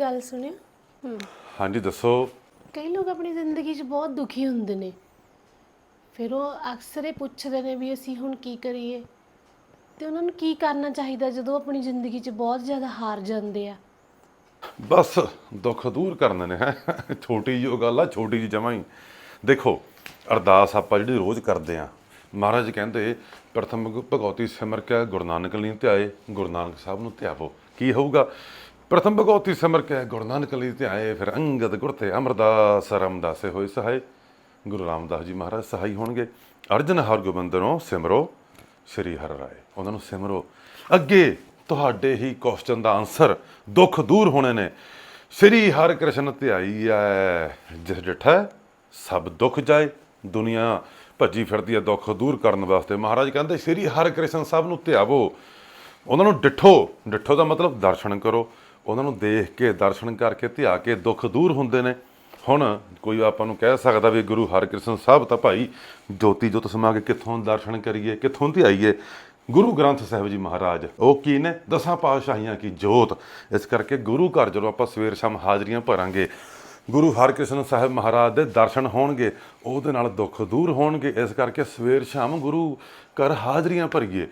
ਗੱਲ ਸੁਣਿਓ ਹੂੰ। ਹਾਂਜੀ ਦੱਸੋ। ਕਈ ਲੋਕ ਆਪਣੀ ਜ਼ਿੰਦਗੀ 'ਚ ਬਹੁਤ ਦੁਖੀ ਹੁੰਦੇ ਨੇ। ਫਿਰ ਉਹ ਅਕਸਰ ਇਹ ਪੁੱਛਦੇ ਨੇ ਵੀ ਅਸੀਂ ਹੁਣ ਕੀ ਕਰੀਏ? ਤੇ ਉਹਨਾਂ ਨੂੰ ਕੀ ਕਰਨਾ ਚਾਹੀਦਾ ਜਦੋਂ ਆਪਣੀ ਜ਼ਿੰਦਗੀ 'ਚ ਬਹੁਤ ਜ਼ਿਆਦਾ ਹਾਰ ਜਾਂਦੇ ਆ? ਬਸ ਦੁੱਖ ਦੂਰ ਕਰਨ ਨੇ ਹੈ। ਛੋਟੀ ਜਿਹੀ ਉਹ ਗੱਲ ਆ ਛੋਟੀ ਜਿਹੀ ਜਮਾਂ ਹੀ। ਦੇਖੋ ਅਰਦਾਸ ਆਪਾਂ ਜਿਹੜੀ ਰੋਜ਼ ਕਰਦੇ ਆ ਮਹਾਰਾਜ ਕਹਿੰਦੇ ਪ੍ਰਥਮ ਭਗਉਤੀ ਸਿਮਰ ਕੇ ਗੁਰੂ ਨਾਨਕ ਲਈ ਧਿਆਏ ਗੁਰੂ ਨਾਨਕ ਸਾਹਿਬ ਨੂੰ ਧਿਆਵੋ। ਕੀ ਹੋਊਗਾ? ਪ੍ਰਥਮ ਭਗਉਤੀ ਸਿਮਰ ਕੇ, ਗੁਰੂ ਨਾਨਕ ਲਈ ਧਿਆਏ, ਫਿਰ ਅੰਗਦ ਗੁਰ ਤੇ ਅਮਰਦਾਸ, ਰਮਦਾਸੇ ਹੋਏ ਸਹਾਏ। ਗੁਰੂ ਰਾਮਦਾਸ ਜੀ ਮਹਾਰਾਜ ਸਹਾਈ ਹੋਣਗੇ। ਅਰਜਨ ਹਰਗੋਬਿੰਦ ਸਿਮਰੋ, ਸ੍ਰੀ ਹਰਿ ਰਾਏ। ਉਹਨਾਂ ਨੂੰ ਸਿਮਰੋ। ਅੱਗੇ ਤੁਹਾਡੇ ਹੀ ਕੁਐਸਚਨ ਦਾ ਆਨਸਰ ਦੁੱਖ ਦੂਰ ਹੋਣੇ ਨੇ। ਸ੍ਰੀ ਹਰਿ ਕ੍ਰਿਸ਼ਨ ਧਿਆਈ ਐ, ਜਿਸ ਡਿਠੈ ਸਭ ਦੁੱਖ ਜਾਏ। ਦੁਨੀਆ ਭੱਜੀ ਫਿਰਦੀ ਹੈ ਦੁੱਖ ਦੂਰ ਕਰਨ ਵਾਸਤੇ। ਮਹਾਰਾਜ ਕਹਿੰਦੇ, ਸ੍ਰੀ ਹਰਿ ਕ੍ਰਿਸ਼ਨ ਸਾਹਿਬ ਨੂੰ ਧਿਆਵੋ। ਉਹਨਾਂ ਨੂੰ ਡਿਠੋ। ਡਿਠੋ ਦਾ ਮਤਲਬ ਦਰਸ਼ਨ ਕਰੋ। ਉਹਨਾਂ ਨੂੰ ਦੇਖ ਕੇ, ਦਰਸ਼ਨ ਕਰਕੇ ਧਿਆ ਕੇ ਦੁੱਖ ਦੂਰ ਹੁੰਦੇ ਨੇ। ਹੁਣ ਕੋਈ ਆਪਾਂ ਨੂੰ ਕਹਿ ਸਕਦਾ ਵੀ ਗੁਰੂ ਹਰਕ੍ਰਿਸ਼ਨ ਸਾਹਿਬ ਤਾਂ ਭਾਈ ਜੋਤੀ ਜੋਤ ਸਮਾ ਕੇ ਕਿੱਥੋਂ ਦਰਸ਼ਨ ਕਰੀਏ, ਕਿੱਥੋਂ ਧਿਆਈਏ ਗੁਰੂ ਗ੍ਰੰਥ ਸਾਹਿਬ ਜੀ ਮਹਾਰਾਜ, ਉਹ ਕੀ ਨੇ? ਦਸਾਂ ਪਾਤਸ਼ਾਹੀਆਂ ਕੀ ਜੋਤ। ਇਸ ਕਰਕੇ ਗੁਰੂ ਘਰ ਜਦੋਂ ਆਪਾਂ ਸਵੇਰ ਸ਼ਾਮ ਹਾਜ਼ਰੀਆਂ ਭਰਾਂਗੇ, ਗੁਰੂ ਹਰਕ੍ਰਿਸ਼ਨ ਸਾਹਿਬ ਮਹਾਰਾਜ ਦੇ ਦਰਸ਼ਨ ਹੋਣਗੇ, ਉਹਦੇ ਨਾਲ ਦੁੱਖ ਦੂਰ ਹੋਣਗੇ। ਇਸ ਕਰਕੇ ਸਵੇਰ ਸ਼ਾਮ ਗੁਰੂ ਘਰ ਹਾਜ਼ਰੀਆਂ ਭਰੀਏ।